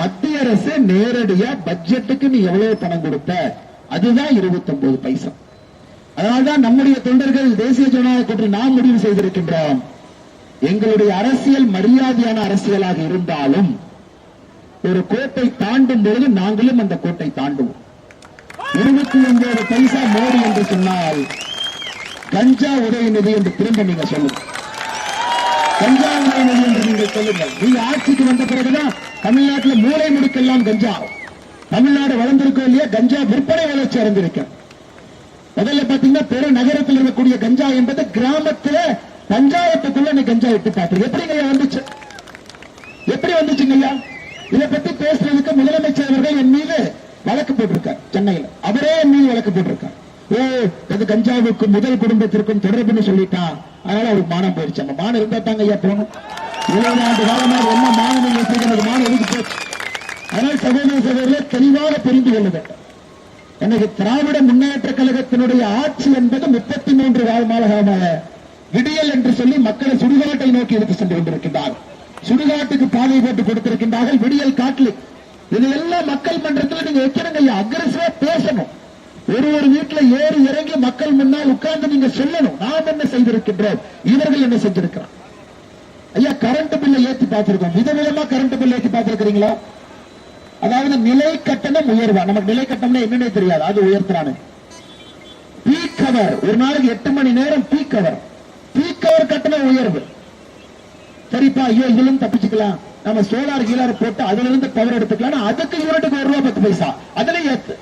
மத்திய அரசு நேரடியா பட்ஜெட்டுக்கு நீ எவ்வளவு பணம் கொடுத்த அதுதான் 29 பைசா. அதனால்தான் நம்முடைய தொண்டர்கள் தேசிய ஜனநாயக கூட்டணி நாம் முடிவு செய்திருக்கின்றோம். எங்களுடைய அரசியல் மரியாதையான அரசியலாக இருந்தாலும் ஒரு கோட்டை தாண்டும் பொழுது நாங்களும் அந்த கோட்டை தாண்டுவோம். இருபத்தி ஒன்பது பைசா மோடி என்று சொன்னால் கஞ்சா உதயநிதி என்று திரும்ப நீங்க சொல்லுங்க. கஞ்சா உதயநிதி என்று நீங்க சொல்லுங்கள். நீங்க ஆட்சிக்கு வந்த பிறகுதான் தமிழ்நாட்டில் மூளை முடுக்கெல்லாம் கஞ்சா. தமிழ்நாடு வளர்ந்திருக்கும் இல்லையா கஞ்சா விற்பனை வளர்ச்சி அடைந்திருக்க முதல்ல பாத்தீங்கன்னா பெரு நகரத்தில் இருக்கக்கூடிய கஞ்சா என்பது கிராமத்துல பஞ்சாயத்துக்குள்ள நீ கஞ்சா எட்டு பாத்து எப்படிங்க வந்துச்சு? எப்படி வந்துச்சுங்க ஐயா? இதை பத்தி பேசுறதுக்கு முதலமைச்சர் அவர்கள் என் மீது வழக்கு போட்டிருக்கார் சென்னையில். அவரே என் மீது வழக்கு போட்டிருக்கார். ஓ அது கஞ்சாவுக்கும் முதல் குடும்பத்திற்கும் தொடர்புன்னு சொல்லிட்டான் அதனால அவருக்கு மானம் போயிடுச்சு. அந்த மானம் இருந்தா தாங்க ஐயா போகணும். இருபது ஆண்டு காலமாக என்ன மானம் வச்சிருக்கிறது போச்சு? அதனால் சகோதர சகோதரர்களே தெளிவாக புரிந்து கொள்ள வேண்டும். எனக்கு திராவிட முன்னேற்ற கழகத்தினுடைய ஆட்சி என்பது முப்பத்தி மூன்று காலமாக விடியல் என்று சொல்லி மக்களை சுடுகாட்டை நோக்கி எடுத்து சென்று கொண்டிருக்கின்றார் சுடுகாட்டுக்கு பாதை போட்டு கொடுத்திருக்கின்றார்கள். விடியல் காட்டில். இதையெல்லாம் மக்கள் மன்றத்தில் நீங்க வைக்கிறங்க ஐயா. அக்ரஸிவா பேசணும். ஒரு ஒரு வீட்டுல ஏறி இறங்கி மக்கள் முன்னால் உட்கார்ந்து நீங்க சொல்லணும். நாம் என்ன செய்திருக்கின்றோம்? இவர்கள் என்ன செஞ்சிருக்கிறார்? ஐயா கரண்ட் பில்லை ஏத்தி பார்த்திருக்கோம். விதவிதமா கரண்ட் பில் ஏத்தி பார்த்திருக்கிறீங்களா? அதாவது நிலை கட்டணம் உயர்வா? நமக்கு நிலை கட்டணம்னா என்னன்னே தெரியாது. அது உயர்த்துறானு. பீக் கவர் ஒரு நாளைக்கு எட்டு மணி நேரம் பீக் கவர் பீக் கவர் கட்டணம் உயர்வு. சரிப்பா ஐயோ இதுலும் தப்பிச்சுக்கலாம். நம்ம சோலார் கீழார் போட்டு அதுல இருந்து பவர் எடுத்துக்கலாம் அதுக்கு யூனிட்டுக்கு ஒரு ரூபா பத்து பைசா. அதுல ஏத்து.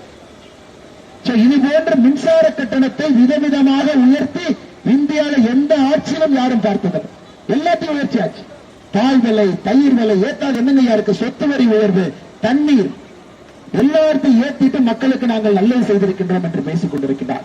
இது போன்ற மின்சார கட்டணத்தை விதவிதமாக உயர்த்தி இந்தியாவில் எந்த ஆட்சியிலும் யாரும் பார்த்ததில்லை எல்லாத்தையும் உயர்த்தியாச்சு பால் விலை தயிர் விலை ஏத்தாது என்னங்க யாருக்கு? சொத்து வரி உயர்வு தண்ணீர். எல்லாத்தையும் ஏத்திட்டு மக்களுக்கு நாங்கள் நல்லது செய்திருக்கின்றோம் என்று பேசிக் கொண்டிருக்கிறார்.